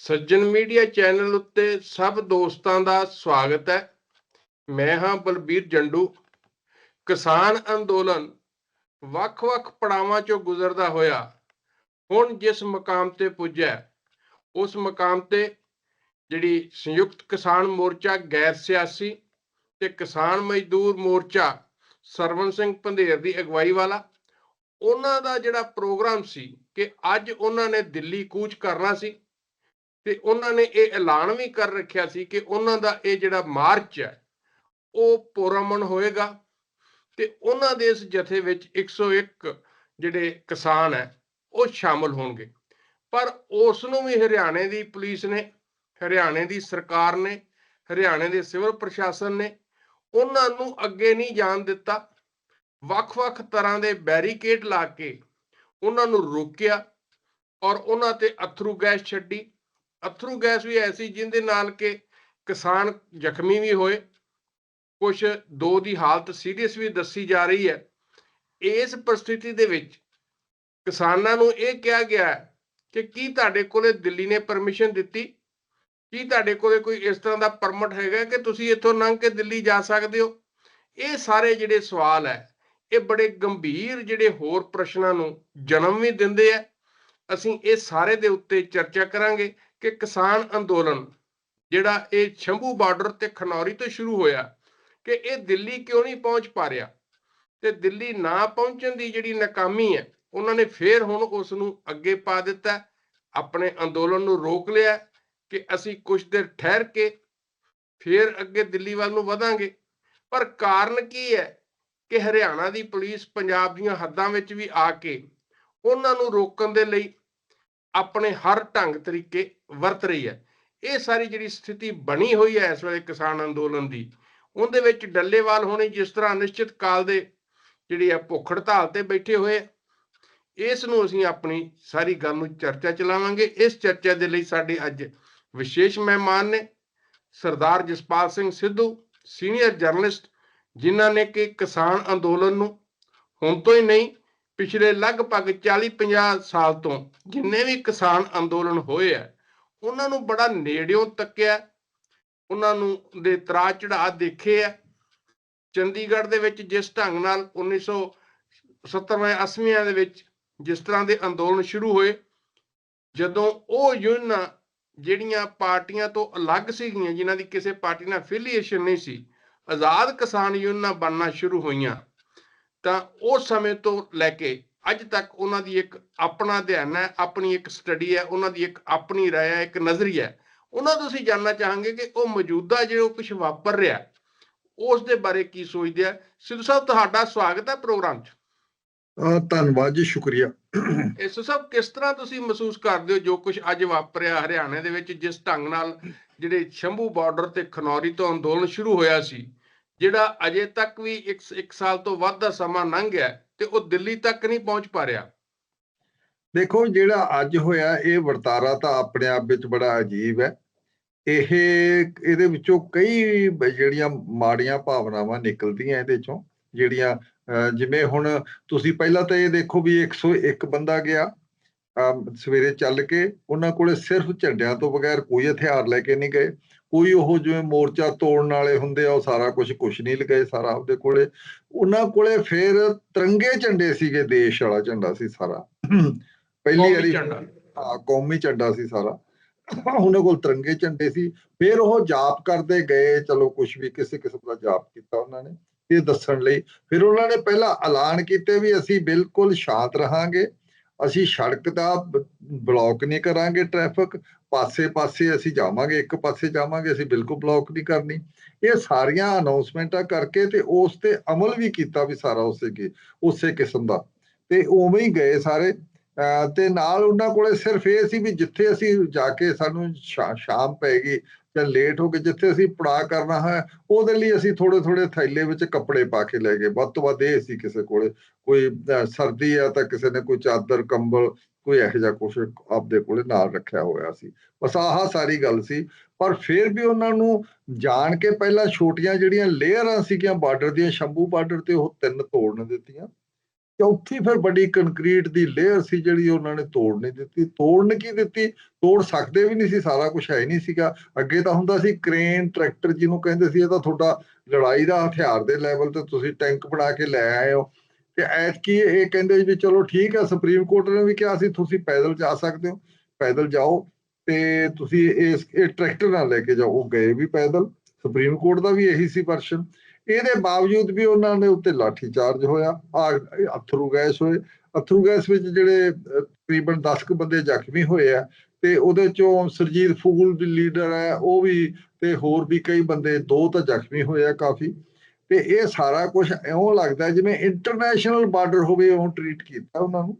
ਸੱਜਣ media channel ਉੱਤੇ ਸਭ ਦੋਸਤਾਂ ਦਾ ਸਵਾਗਤ ਹੈ। ਮੈਂ ਹਾਂ ਬਲਬੀਰ ਜੰਡੂ। ਕਿਸਾਨ ਅੰਦੋਲਨ ਵੱਖ-ਵੱਖ ਪੜਾਵਾਂ ਚੋਂ ਗੁਜ਼ਰਦਾ ਹੋਇਆ ਹੁਣ ਜਿਸ ਮਕਾਮ ਤੇ ਪੁੱਜਿਆ, ਉਸ ਮਕਾਮ ਤੇ ਜਿਹੜੀ ਸੰਯੁਕਤ ਕਿਸਾਨ ਮੋਰਚਾ ਗੈਰ ਸਿਆਸੀ ਤੇ ਕਿਸਾਨ ਮਜ਼ਦੂਰ ਮੋਰਚਾ ਸਰਵਨ ਸਿੰਘ ਪੰਧੇਰ ਦੀ ਅਗਵਾਈ ਵਾਲਾ, ਉਹਨਾਂ ਦਾ ਜਿਹੜਾ ਪ੍ਰੋਗਰਾਮ ਸੀ ਕਿ ਅੱਜ ਉਹਨਾਂ ਨੇ ਦਿੱਲੀ ਕੂਚ ਕਰਨਾ ਸੀ। ਤੇ ਉਹਨਾਂ ਨੇ ਇਹ ਐਲਾਨ ਵੀ ਕਰ ਰੱਖਿਆ ਸੀ ਕਿ ਉਹਨਾਂ ਦਾ ਇਹ ਜਿਹੜਾ ਮਾਰਚ ਹੈ, ਉਹ ਪੋਰਮਨ ਹੋਏਗਾ ਤੇ ਉਹਨਾਂ ਦੇ ਇਸ ਜਥੇ ਵਿੱਚ 101 ਜਿਹੜੇ ਕਿਸਾਨ ਹੈ, ਉਹ ਸ਼ਾਮਲ ਹੋਣਗੇ। ਪਰ ਉਸ ਨੂੰ ਵੀ ਹਰਿਆਣੇ ਦੀ ਪੁਲਿਸ ਨੇ, ਹਰਿਆਣੇ ਦੀ ਸਰਕਾਰ ਨੇ, ਹਰਿਆਣੇ ਦੇ ਸਿਵਲ ਪ੍ਰਸ਼ਾਸਨ ਨੇ ਉਹਨਾਂ ਨੂੰ ਅੱਗੇ ਨਹੀਂ ਜਾਣ ਦਿੱਤਾ। ਵੱਖ-ਵੱਖ ਤਰ੍ਹਾਂ ਦੇ ਬੈਰੀਕੇਡ ਲਾ ਕੇ ਉਹਨਾਂ ਨੂੰ ਰੋਕਿਆ ਔਰ ਉਹਨਾਂ ਤੇ ਅਥਰੂ ਗੈਸ ਛੱਡੀ। ਅਥਰੂ ਗੈਸ ਵੀ ਐਸੀ ਜਿੰਦੇ ਨਾਲ ਕਿ ਕਿਸਾਨ ਜ਼ਖਮੀ ਵੀ ਹੋਏ। ਕੁਝ ਦੋ ਦੀ ਹਾਲਤ ਸੀਰੀਅਸ ਵੀ ਦੱਸੀ ਜਾ ਰਹੀ ਹੈ। ਇਸ ਪਰਿਸਥਿਤੀ ਦੇ ਵਿੱਚ ਕਿਸਾਨਾਂ ਨੂੰ ਇਹ ਕਿਹਾ ਗਿਆ ਕਿ ਕੀ ਤੁਹਾਡੇ ਕੋਲੇ ਦਿੱਲੀ ਨੇ ਪਰਮਿਸ਼ਨ ਦਿੱਤੀ? ਕੀ ਤੁਹਾਡੇ ਕੋਲੇ ਕੋਈ ਇਸ ਤਰ੍ਹਾਂ ਦਾ ਪਰਮਿਟ ਹੈਗਾ ਕਿ ਤੁਸੀਂ ਇੱਥੋਂ ਲੰਘ ਕੇ ਦਿੱਲੀ ਜਾ ਸਕਦੇ ਹੋ? ਇਹ ਸਾਰੇ ਜਿਹੜੇ ਸਵਾਲ ਹੈ, ਇਹ ਬੜੇ ਗੰਭੀਰ ਜਿਹੜੇ ਹੋਰ ਪ੍ਰਸ਼ਨਾਂ ਨੂੰ ਜਨਮ ਵੀ ਦਿੰਦੇ ਆ ਅਸੀਂ ਇਹ ਸਾਰੇ ਦੇ ਉੱਤੇ ਚਰਚਾ ਕਰਾਂਗੇ। ਕਿ ਕਿਸਾਨ ਅੰਦੋਲਨ, ਜਿਹੜਾ ਇਹ ਸ਼ੰਭੂ ਬਾਰਡਰ ਤੇ ਖਨੌਰੀ ਤੋਂ ਸ਼ੁਰੂ ਹੋਇਆ, ਕਿ ਇਹ ਦਿੱਲੀ ਕਿਉਂ ਨਹੀਂ ਪਹੁੰਚ ਪਾ ਰਿਹਾ? ਤੇ ਦਿੱਲੀ ਨਾ ਪਹੁੰਚਣ ਦੀ ਜਿਹੜੀ ਨਾਕਾਮੀ ਹੈ, ਉਹਨਾਂ ਨੇ ਫੇਰ ਹੁਣ ਉਸ ਨੂੰ ਅੱਗੇ ਪਾ ਦਿੱਤਾ, ਆਪਣੇ ਅੰਦੋਲਨ ਨੂੰ ਰੋਕ ਲਿਆ, ਕਿ ਅਸੀਂ ਕੁਝ ਦਿਨ ਠਹਿਰ ਕੇ ਫੇਰ ਅੱਗੇ ਦਿੱਲੀ ਵੱਲ ਨੂੰ ਵਧਾਂਗੇ। ਪਰ ਕਾਰਨ ਕੀ ਹੈ ਕਿ ਹਰਿਆਣਾ ਦੀ ਪੁਲਿਸ ਪੰਜਾਬ ਦੀਆਂ ਹੱਦਾਂ ਵਿੱਚ ਵੀ ਆ ਕੇ ਉਹਨਾਂ ਨੂੰ ਰੋਕਣ ਦੇ ਲਈ ਆਪਣੇ ਹਰ ਢੰਗ ਤਰੀਕੇ ਵਰਤ ਰਹੀ ਹੈ। ਇਹ ਸਾਰੀ ਜਿਹੜੀ ਸਥਿਤੀ ਬਣੀ ਹੋਈ ਹੈ ਇਸ ਵੇਲੇ ਕਿਸਾਨ ਅੰਦੋਲਨ ਦੀ, ਉਹਦੇ ਵਿੱਚ ਡੱਲੇਵਾਲ ਹੋਣੀ ਜਿਸ ਤਰ੍ਹਾਂ ਅਨਿਸ਼ਚਿਤ ਕਾਲ ਦੇ ਜਿਹੜੀ ਆ ਭੁੱਖ ਹੜਤਾਲ ਤੇ ਬੈਠੇ ਹੋਏ ਇਸ ਨੂੰ ਅਸੀਂ ਆਪਣੀ ਸਾਰੀ ਗੱਲ ਨੂੰ ਚਰਚਾ ਚਲਾਵਾਂਗੇ ਇਸ ਚਰਚਾ ਦੇ ਲਈ ਸਾਡੇ ਅੱਜ ਵਿਸ਼ੇਸ਼ ਮਹਿਮਾਨ ਨੇ ਸਰਦਾਰ ਜਸਪਾਲ ਸਿੰਘ ਸਿੱਧੂ, ਸੀਨੀਅਰ ਜਰਨਲਿਸਟ, ਜਿਨ੍ਹਾਂ ਨੇ ਕਿ ਕਿਸਾਨ ਅੰਦੋਲਨ ਨੂੰ ਹੁਣ ਤੋਂ ਹੀ ਨਹੀਂ ਪਿਛਲੇ ਲਗਭਗ 40-50 ਸਾਲ ਤੋਂ ਜਿੰਨੇ ਵੀ ਕਿਸਾਨ ਅੰਦੋਲਨ ਹੋਏ ਆ, ਉਹਨਾਂ ਨੂੰ ਬੜਾ ਨੇੜਿਓਂ ਤੱਕਿਆ, ਉਹਨਾਂ ਨੂੰ ਦੇ ਤਰਾ ਚੜਾ ਦੇਖੇ ਆ। ਚੰਡੀਗੜ੍ਹ ਦੇ ਵਿੱਚ ਜਿਸ ਢੰਗ ਨਾਲ 1970ਵੇਂ 80ਵੇਂ ਦੇ ਵਿੱਚ ਜਿਸ ਤਰ੍ਹਾਂ ਦੇ ਅੰਦੋਲਨ ਸ਼ੁਰੂ ਹੋਏ, ਜਦੋਂ ਉਹ ਯੂਨੀਅਨਾਂ ਜਿਹੜੀਆਂ ਪਾਰਟੀਆਂ ਤੋਂ ਅਲੱਗ ਸੀਗੀਆਂ, ਜਿਨ੍ਹਾਂ ਦੀ ਕਿਸੇ ਪਾਰਟੀ ਨਾਲ ਅਫੀਲੀਏਸ਼ਨ ਨਹੀਂ ਸੀ, ਆਜ਼ਾਦ ਕਿਸਾਨ ਯੂਨੀਅਨਾਂ ਬਣਨਾ ਸ਼ੁਰੂ ਹੋਈਆਂ। ਤਾਂ ਉਸ ਸਮੇਂ ਤੋਂ ਲੈ ਕੇ ਅੱਜ ਤੱਕ ਉਹਨਾਂ ਦੀ ਇੱਕ ਆਪਣਾ ਅਧਿਐਨ ਹੈ ਆਪਣੀ ਇੱਕ ਸਟੱਡੀ ਹੈ ਉਹਨਾਂ ਦੀ ਇੱਕ ਆਪਣੀ ਰਾਏ ਹੈ ਇੱਕ ਨਜ਼ਰੀਆ ਹੈ। ਉਹਨਾਂ ਤੋਂ ਅਸੀਂ ਜਾਨਣਾ ਚਾਹਾਂਗੇ ਕਿ ਉਹ ਮੌਜੂਦਾ ਜਿਹੜਾ ਕੁਝ ਵਾਪਰ ਰਿਹਾ ਉਸ ਦੇ ਬਾਰੇ ਕੀ ਸੋਚਦੇ ਆ। ਸਿੱਧੂ ਸਾਹਿਬ ਤੁਹਾਡਾ ਸਵਾਗਤ ਹੈ ਪ੍ਰੋਗਰਾਮ 'ਚ। ਧੰਨਵਾਦ ਜੀ ਸ਼ੁਕਰੀਆ। ਇਹ ਸਿੱਧੂ ਸਾਹਿਬ ਕਿਸ ਤਰ੍ਹਾਂ ਤੁਸੀਂ ਮਹਿਸੂਸ ਕਰਦੇ ਹੋ ਜੋ ਕੁਝ ਅੱਜ ਵਾਪਰਿਆ ਹਰਿਆਣੇ ਦੇ ਵਿੱਚ ਜਿਸ ਢੰਗ ਨਾਲ ਜਿਹੜੇ ਸ਼ੰਭੂ ਬਾਰਡਰ ਤੇ ਖਨੌਰੀ ਤੋਂ ਅੰਦੋਲਨ ਸ਼ੁਰੂ ਹੋਇਆ ਸੀ? ਜਿਹੜਾ ਅਜੇ ਤੱਕ ਵੀ ਇੱਕ ਸਾਲ ਤੋਂ ਵੱਧ ਦਾ ਸਮਾਂ ਲੰਘ ਗਿਆ ਤੇ ਉਹ ਦਿੱਲੀ ਤੱਕ ਨਹੀਂ ਪਹੁੰਚ ਪਾ ਰਿਹਾ। ਦੇਖੋ, ਜਿਹੜਾ ਅੱਜ ਹੋਇਆ, ਇਹ ਵਰਤਾਰਾ ਤਾਂ ਆਪਣੇ ਆਪ ਵਿੱਚ ਬੜਾ ਅਜੀਬ ਹੈ। ਇਹ, ਇਹਦੇ ਵਿੱਚੋਂ ਕਈ ਜਿਹੜੀਆਂ ਮਾੜੀਆਂ ਭਾਵਨਾਵਾਂ ਨਿਕਲਦੀਆਂ ਇਹਦੇ ਚੋਂ, ਜਿਹੜੀਆਂ ਅਹ ਜਿਵੇਂ ਹੁਣ ਤੁਸੀਂ ਪਹਿਲਾਂ ਤਾਂ ਇਹ ਦੇਖੋ ਵੀ 101 ਬੰਦਾ ਗਿਆ। ਸਵੇਰੇ ਚੱਲ ਕੇ ਉਹਨਾਂ ਕੋਲੇ ਸਿਰਫ ਝੰਡਿਆਂ ਤੋਂ ਬਗੈਰ ਕੋਈ ਹਥਿਆਰ ਲੈ ਕੇ ਨਹੀਂ ਗਏ। ਕੋਈ ਉਹ ਜਿਵੇਂ ਮੋਰਚਾ ਤੋੜਨ ਵਾਲੇ ਹੁੰਦੇ ਆ ਉਹ ਸਾਰਾ ਕੁਝ ਕੁਝ ਨਹੀਂ ਲਗਾਏ ਸਾਰਾ ਉਹਦੇ ਕੋਲੇ। ਉਹਨਾਂ ਕੋਲੇ ਫਿਰ ਤਿਰੰਗੇ ਝੰਡੇ ਸੀਗੇ ਦੇਸ਼ ਵਾਲਾ ਝੰਡਾ ਸੀ ਸਾਰਾ। ਪਹਿਲੀ ਵਾਰੀ ਝੰਡਾ। ਹਾਂ ਕੌਮੀ ਝੰਡਾ ਸੀ ਸਾਰਾ। ਉਹਨਾਂ ਕੋਲ ਤਿਰੰਗੇ ਝੰਡੇ ਸੀ। ਫਿਰ ਉਹ ਜਾਪ ਕਰਦੇ ਗਏ ਚਲੋ ਕੁਝ ਵੀ ਕਿਸੇ ਕਿਸਮ ਦਾ ਜਾਪ ਕੀਤਾ ਉਹਨਾਂ ਨੇ। ਇਹ ਦੱਸਣ ਲਈ। ਫਿਰ ਉਹਨਾਂ ਨੇ ਪਹਿਲਾਂ ਐਲਾਨ ਕੀਤੇ ਵੀ ਅਸੀਂ ਬਿਲਕੁਲ ਸ਼ਾਂਤ ਰਹਾਂਗੇ। ਅਸੀਂ ਸੜਕ ਦਾ ਬ- ਬਲੌਕ ਨਹੀਂ ਕਰਾਂਗੇ ਟ੍ਰੈਫਿਕ, ਪਾਸੇ-ਪਾਸੇ ਅਸੀਂ ਜਾਵਾਂਗੇ, ਇੱਕ ਪਾਸੇ ਜਾਵਾਂਗੇ, ਅਸੀਂ ਬਿਲਕੁਲ ਬਲੌਕ ਨਹੀਂ ਕਰਨੀ। ਇਹ ਸਾਰੀਆਂ ਅਨਾਉਂਸਮੈਂਟਾਂ ਕਰਕੇ ਤੇ ਉਸ ਤੇ ਅਮਲ ਵੀ ਕੀਤਾ ਵੀ ਸਾਰਾ ਉਸੇ ਕੀ, ਉਸੇ ਕਿਸਮ ਦਾ। ਤੇ ਉਵੇਂ ਹੀ ਗਏ ਸਾਰੇ। ਤੇ ਨਾਲ ਉਹਨਾਂ ਕੋਲੇ ਸਿਰਫ ਇਹ ਸੀ ਵੀ ਜਿੱਥੇ ਅਸੀਂ ਜਾ ਕੇ ਸਾਨੂੰ ਸ਼ਾ- ਸ਼ਾਮ ਪੈਗੀ ਜਾਂ ਲੇਟ ਹੋ ਕੇ ਜਿੱਥੇ ਅਸੀਂ ਪੜਾ ਕਰਨਾ ਹੈ, ਉਹਦੇ ਲਈ ਅਸੀਂ ਥੋੜੇ ਥੋੜੇ ਥੈਲੇ ਵਿੱਚ ਕੱਪੜੇ ਪਾ ਕੇ ਲੈ ਗਏ। ਵੱਧ ਤੋਂ ਵੱਧ ਇਹ ਸੀ ਕਿਸੇ ਕੋਲੇ, ਕੋਈ ਸਰਦੀ ਆ ਤਾਂ ਕਿਸੇ ਨੇ ਕੋਈ ਚਾਦਰ, ਕੰਬਲ, ਕੋਈ ਇਹੋ ਜਿਹਾ ਕੁਝ ਆਪਦੇ ਕੋਲੇ ਨਾਲ ਰੱਖਿਆ ਹੋਇਆ ਸੀ। ਬਸ ਆਹ ਸਾਰੀ ਗੱਲ ਸੀ। ਪਰ ਫਿਰ ਵੀ ਉਹਨਾਂ ਨੂੰ ਜਾਣ ਕੇ ਪਹਿਲਾਂ ਛੋਟੀਆਂ ਜਿਹੜੀਆਂ ਲੇਅਰਾਂ ਸੀਗੀਆਂ ਬਾਰਡਰ ਦੀਆਂ, ਸ਼ੰਭੂ ਬਾਰਡਰ ਤੇ ਉਹ ਤਿੰਨ ਤੋੜਨ ਦਿੱਤੀਆਂ। ਚੌਥੀ ਫਿਰ ਵੱਡੀ ਕੰਕਰੀਟ ਦੀ ਲੇਅਰ ਸੀ ਜਿਹੜੀ ਉਹਨਾਂ ਨੇ ਤੋੜ ਨਹੀਂ ਦਿੱਤੀ। ਤੋੜਨ ਕੀ ਦਿੱਤੀ? ਤੋੜ ਸਕਦੇ ਵੀ ਨਹੀਂ ਸੀ, ਸਾਰਾ ਕੁਝ ਹੈ ਨਹੀਂ ਸੀਗਾ। ਅੱਗੇ ਤਾਂ ਹੁੰਦਾ ਸੀ ਕ੍ਰੇਨ ਟਰੈਕਟਰ ਜਿਹਨੂੰ ਕਹਿੰਦੇ ਸੀ, ਇਹ ਤਾਂ ਤੁਹਾਡਾ ਲੜਾਈ ਦਾ ਹਥਿਆਰ ਦੇ ਲੈਵਲ ਤੇ ਤੁਸੀਂ ਟੈਂਕ ਬਣਾ ਕੇ ਲੈ ਆਏ ਹੋ। ਤੇ ਐਤਕੀ ਇਹ ਕਹਿੰਦੇ ਵੀ ਚਲੋ ਠੀਕ ਹੈ, ਸੁਪਰੀਮ ਕੋਰਟ ਨੇ ਵੀ ਕਿਹਾ ਸੀ, ਤੁਸੀਂ ਪੈਦਲ ਜਾ ਸਕਦੇ ਹੋ, ਪੈਦਲ ਜਾਓ ਤੇ ਤੁਸੀਂ ਇਸ, ਇਹ ਟਰੈਕਟਰ ਨਾਲ ਲੈ ਕੇ ਜਾਓ। ਉਹ ਗਏ ਵੀ ਪੈਦਲ। ਸੁਪਰੀਮ ਕੋਰਟ ਦਾ ਵੀ ਇਹੀ ਸੀ ਵਰਸ਼ਨ ਇਹਦੇ ਬਾਵਜੂਦ ਵੀ ਉਹਨਾਂ ਦੇ ਉੱਤੇ ਲਾਠੀ ਚਾਰਜ ਹੋਇਆ ਆ ਅਥਰੂ ਗੈਸ ਹੋਏ। ਅਥਰੂ ਗੈਸ ਵਿੱਚ ਜਿਹੜੇ ਤਕਰੀਬਨ 10 ਕੁ ਬੰਦੇ ਜ਼ਖਮੀ ਹੋਏ ਆ ਤੇ ਉਹਦੇ ਚੋਂ ਸਰਜੀਤ ਫੂਲ ਦੀ ਲੀਡਰ ਹੈ, ਉਹ ਵੀ ਤੇ ਹੋਰ ਵੀ ਕਈ ਬੰਦੇ, ਦੋ ਤਾਂ ਜ਼ਖਮੀ ਹੋਏ ਆ ਕਾਫੀ। ਤੇ ਇਹ ਸਾਰਾ ਕੁਝ ਇਉਂ ਲੱਗਦਾ ਜਿਵੇਂ ਇੰਟਰਨੈਸ਼ਨਲ ਬਾਰਡਰ ਹੋਵੇ ਉਹ ਟ੍ਰੀਟ ਕੀਤਾ ਉਹਨਾਂ ਨੂੰ।